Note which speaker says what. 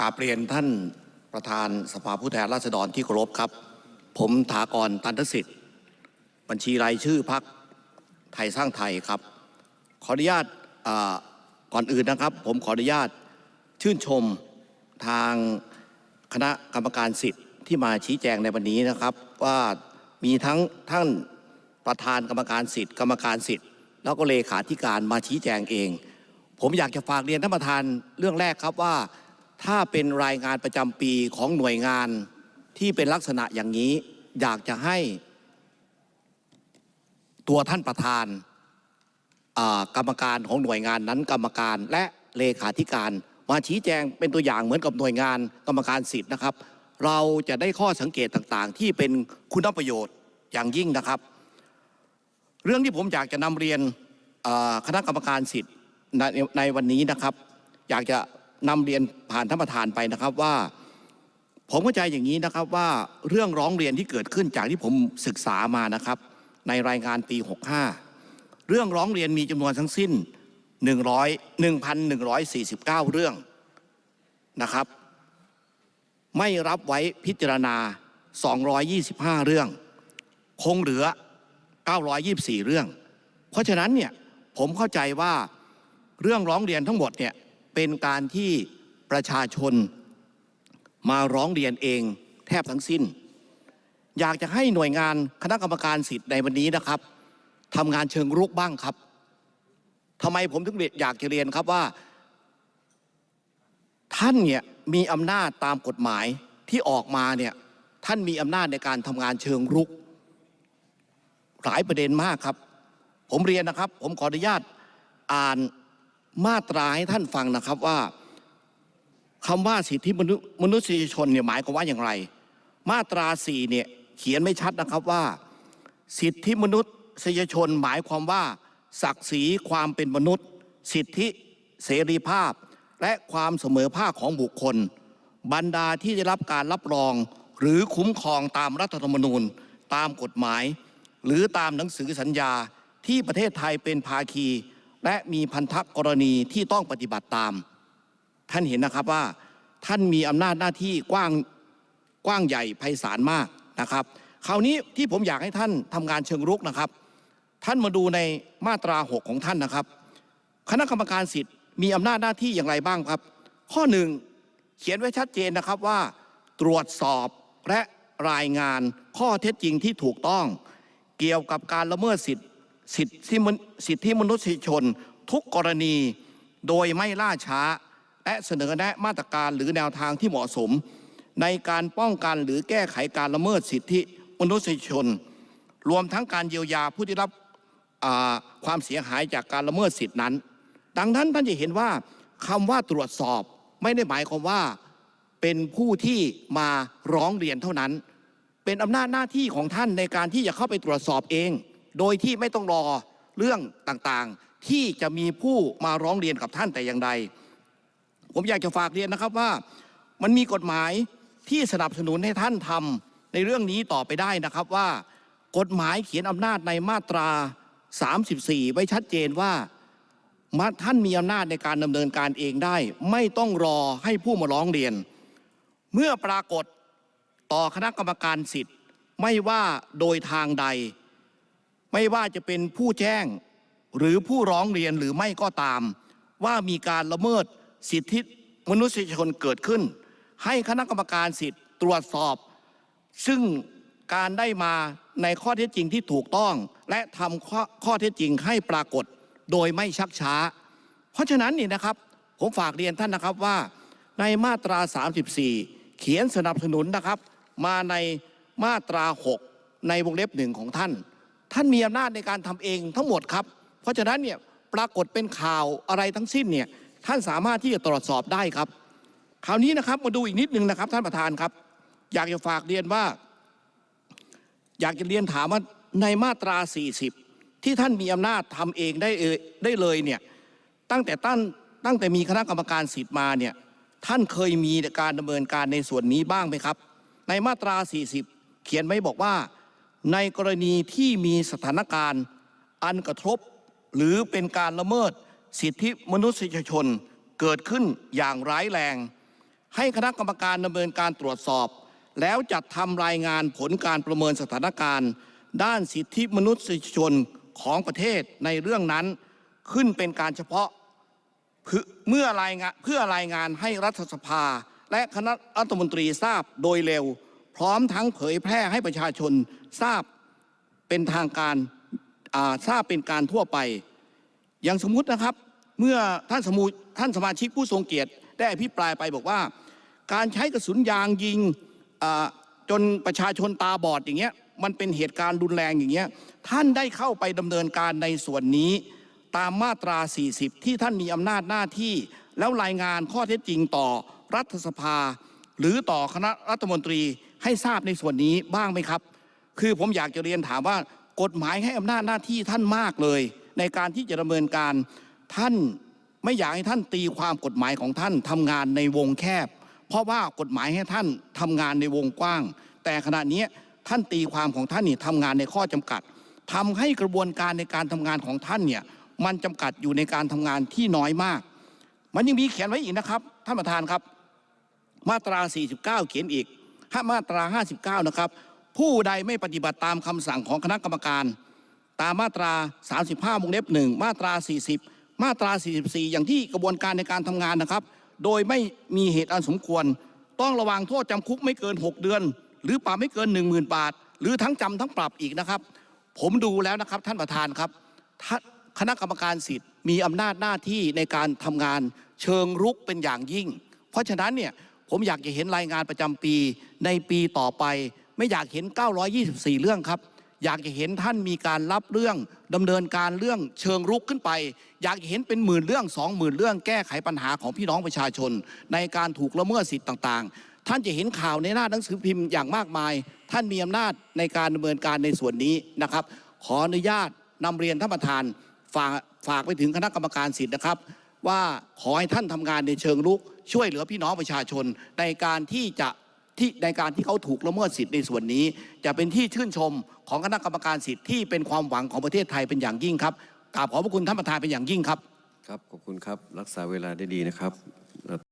Speaker 1: กราบเรียนท่านประธานสภาผู้แทนราษฎรที่เคารพครับ ผมถากรตันทสิทธิ์ บัญชีรายชื่อพักไทยสร้างไทยครับ ขออนุญาตก่อนอื่นนะครับ ผมขออนุญาตชื่นชมทางคณะกรรมการสิทธิ์ที่มาชี้แจงในวันนี้นะครับ ว่ามีทั้งท่านประธานกรรมการสิทธิ์ กรรมการสิทธิ์ แล้วก็เลขาธิการมาชี้แจงเอง ผมอยากจะฝากเรียนท่านประธานเรื่องแรกครับว่า ถ้าเป็นรายงานประจำปีของหน่วยงานที่เป็นลักษณะอย่างนี้ อยากจะให้ตัวท่านประธานกรรมการของหน่วยงานนั้นกรรมการและเลขาธิการมาชี้แจงเป็นตัวอย่างเหมือนกับหน่วยงานกรรมการสิทธิ์นะครับ เราจะได้ข้อสังเกตต่างๆ ที่เป็นคุณประโยชน์อย่างยิ่งนะครับ เรื่องที่ผมอยากจะนำเรียนคณะกรรมการสิทธิ์ในวันนี้นะครับ อยากจะ นำเรียนผ่านท่านประธานไปนะครับว่า ผมเข้าใจอย่างนี้นะครับว่าเรื่องร้องเรียนที่เกิดขึ้นจากที่ผมศึกษามานะครับ ในรายงานปี 65 เรื่องร้องเรียนมีจำนวนทั้งสิ้น 100 1,149 เรื่องนะครับ ไม่รับไว้พิจารณา 225 เรื่อง คงเหลือ 924 เรื่อง เพราะฉะนั้นเนี่ยผมเข้าใจว่าเรื่องร้องเรียนทั้งหมดเนี่ย เป็นการที่ประชาชนมาร้องเรียนเองแทบทั้งสิ้น อยากจะให้หน่วยงานคณะกรรมการสิทธิ์ในวันนี้นะครับทำงานเชิงรุกบ้างครับทำไมผมถึงอยากจะเรียนครับว่า ท่านเนี่ยมีอำนาจตามกฎหมายที่ออกมาเนี่ยท่านมีอำนาจในการทำงานเชิงรุก หลายประเด็นมากครับ ผมเรียนนะครับ ผมขออนุญาตอ่าน มาตราให้ท่านฟังนะครับว่าคำว่าสิทธิมนุมนุษยชนเนี่ยหมายความว่าอย่างไร มาตราสี่เนี่ยเขียนไม่ชัดนะครับว่า สิทธิมนุษยชนหมายความว่า ศักดิ์ศรีความเป็นมนุษย์ สิทธิเสรีภาพ และความเสมอภาคของบุคคล บรรดาที่ได้รับการรับรอง หรือคุ้มครองตามรัฐธรรมนูญ ตามกฎหมาย หรือตามหนังสือสัญญาที่ประเทศไทยเป็นภาคี และมีพันธกรณีที่ต้องปฏิบัติตาม ท่านเห็นนะครับว่าท่านมีอำนาจหน้าที่กว้างกว้างใหญ่ไพศาลมากนะครับ คราวนี้ที่ผมอยากให้ท่านทำงานเชิงรุกนะครับ ท่านมาดูในมาตรา 6 ของท่านนะครับ คณะกรรมการสิทธิ์มีอำนาจหน้าที่อย่างไรบ้างครับ ข้อหนึ่งเขียนไว้ชัดเจนนะครับว่า ตรวจสอบและรายงานข้อเท็จจริงที่ถูกต้อง เกี่ยวกับการละเมิดสิทธิ สิทธิมสิทธิมนุษยชน ทุกกรณีโดยไม่ล่าช้า และเสนอแนะมาตรการหรือแนวทางที่เหมาะสม ในการป้องกันหรือแก้ไขการละเมิดสิทธิมนุษยชน รวมทั้งการเยียวยาผู้ที่รับความเสียหายจากการละเมิดสิทธินั้น ดังนั้นท่านจะเห็นว่าคำว่าตรวจสอบไม่ได้หมายความว่าเป็นผู้ที่มาร้องเรียนเท่านั้น เป็นอำนาจหน้าที่ของท่านในการที่จะเข้าไปตรวจสอบเอง โดยที่ไม่ต้องรอเรื่องต่างๆ ที่จะมีผู้มาร้องเรียนกับท่านแต่อย่างใด ผมอยากจะฝากเรียนนะครับว่ามันมีกฎหมายที่สนับสนุนให้ท่านทำในเรื่องนี้ต่อไปได้นะครับว่า กฎหมายเขียนอำนาจในมาตรา 34 ไว้ชัดเจนว่ามาท่านมีอำนาจในการดำเนินการเองได้ ไม่ต้องรอให้ผู้มาร้องเรียน เมื่อปรากฏต่อคณะกรรมการสิทธิ์ ไม่ว่าโดยทางใด ไม่ว่าจะเป็นผู้แจ้งหรือผู้ร้องเรียนหรือไม่ก็ตาม ว่ามีการละเมิดสิทธิมนุษยชนเกิดขึ้น ให้คณะกรรมการสิทธิ์ตรวจสอบ ซึ่งการได้มาในข้อเท็จจริงที่ถูกต้อง และทำข้อข้อเท็จจริงให้ปรากฏโดยไม่ชักช้า เพราะฉะนั้นนี่นะครับ ผมฝากเรียนท่านนะครับว่า ในมาตรา 34 เขียนสนับสนุนนะครับ มาในมาตรา 6 ในวงเล็บหนึ่งของท่าน ท่านมีอำนาจในการทำเองทั้งหมดครับ เพราะฉะนั้นเนี่ยปรากฏเป็นข่าวอะไรทั้งสิ้นเนี่ยท่านสามารถที่จะตรวจสอบได้ครับ คราวนี้นะครับมาดูอีกนิดนึงนะครับ ท่านประธานครับ อยากจะฝากเรียนว่า อยากจะเรียนถามว่าในมาตรา 40 ที่ท่านมีอำนาจทำเองได้เอ่ยได้เลยเนี่ยตั้งแต่ตั้งตั้งแต่มีคณะกรรมการสิทธิ์มาเนี่ยท่านเคยมีการดำเนินการในส่วนนี้บ้างไหมครับ ในมาตรา 40 เขียนไว้บอกว่า ในกรณีที่มีสถานการณ์อันกระทบ หรือเป็นการละเมิดสิทธิมนุษยชนเกิดขึ้นอย่างร้ายแรง ให้คณะกรรมการดำเนินการตรวจสอบ แล้วจัดทำรายงานผลการประเมินสถานการณ์ ด้านสิทธิมนุษยชนของประเทศในเรื่องนั้นขึ้นเป็นการเฉพาะเพื่อเมื่อรายงานเพื่อรายงานให้รัฐสภา และคณะรัฐมนตรีทราบโดยเร็ว พร้อมทั้งเผยแพร่ให้ประชาชน ทราบเป็นทางการทราบเป็นการทั่วไป อย่างสมมุตินะครับ เมื่อท่านสมูท่านสมาชิกผู้ทรงเกียรติได้อภิปรายไปบอกว่า การใช้กระสุนยางยิงจนประชาชนตาบอดอย่างเงี้ยมันเป็นเหตุการณ์รุนแรงอย่างเงี้ยท่านได้เข้าไปดำเนินการในส่วนนี้ตามมาตรา 40 ที่ท่านมีอำนาจหน้าที่ แล้วรายงานข้อเท็จจริงต่อรัฐสภา หรือต่อคณะรัฐมนตรีให้ทราบในส่วนนี้บ้างไหมครับ คือผมอยากจะเรียนถามว่ากฎหมายให้อำนาจหน้าที่ท่านมากเลย ในการที่จะดำเนินการท่านไม่อยากให้ท่านตีความกฎหมายของท่านทำงานในวงแคบ เพราะว่ากฎหมายให้ท่านทำงานในวงกว้าง แต่ขณะนี้ท่านตีความของท่านนี่ทำงานในข้อจำกัดทำให้กระบวนการในการทำงานของท่านเนี่ยมันจำกัดอยู่ในการทำงานที่น้อยมาก มันยังมีเขียนไว้อีกนะครับท่านประธานครับ มาตรา 49 เขียนอีกมาตรา 59 นะครับ ผู้ใดไม่ปฏิบัติตามคำสั่งของคณะกรรมการ ตามมาตรา 35วงเล็บ1มาตรา 40 มาตรา 44 อย่างที่กระบวนการในการทำงานนะครับ โดยไม่มีเหตุอันสมควร ต้องระวังโทษจำคุกไม่เกิน 6 เดือน หรือปรับไม่เกิน 10,000 บาท หรือทั้งจำทั้งปรับอีกนะครับ ผมดูแล้วนะครับท่านประธานครับคณะกรรมการสิทธิ์มีอำนาจหน้าที่ในการทำงานเชิงรุกเป็นอย่างยิ่ง เพราะฉะนั้นเนี่ยผมอยากจะเห็นรายงานประจำปีในปีต่อไป ไม่อยากเห็น 924 เรื่องครับ อยากจะเห็นท่านมีการรับเรื่องดำเนินการเรื่องเชิงรุกขึ้นไป อยากเห็นเป็นหมื่นเรื่องสองหมื่นเรื่องแก้ไขปัญหาของพี่น้องประชาชน ในการถูกละเมิดสิทธิ์ต่างๆ ท่านจะเห็นข่าวในหน้าหนังสือพิมพ์อย่างมากมาย ท่านมีอำนาจในการดำเนินการในส่วนนี้นะครับ ขออนุญาตนำเรียนท่านประธานฝากฝากไปถึงคณะกรรมการสิทธิ์นะครับ ว่าขอให้ท่านทำงานในเชิงรุกช่วยเหลือพี่น้องประชาชนในการที่จะ ที่ในการที่เขาถูกละเมิดสิทธิ์ในส่วนนี้ จะเป็นที่ชื่นชมของคณะกรรมการสิทธิ์ที่เป็นความหวังของประเทศไทยเป็นอย่างยิ่งครับกราบขอบพระคุณท่านประธานเป็นอย่างยิ่งครับ
Speaker 2: ครับขอบคุณครับรักษาเวลาได้ดีนะครับ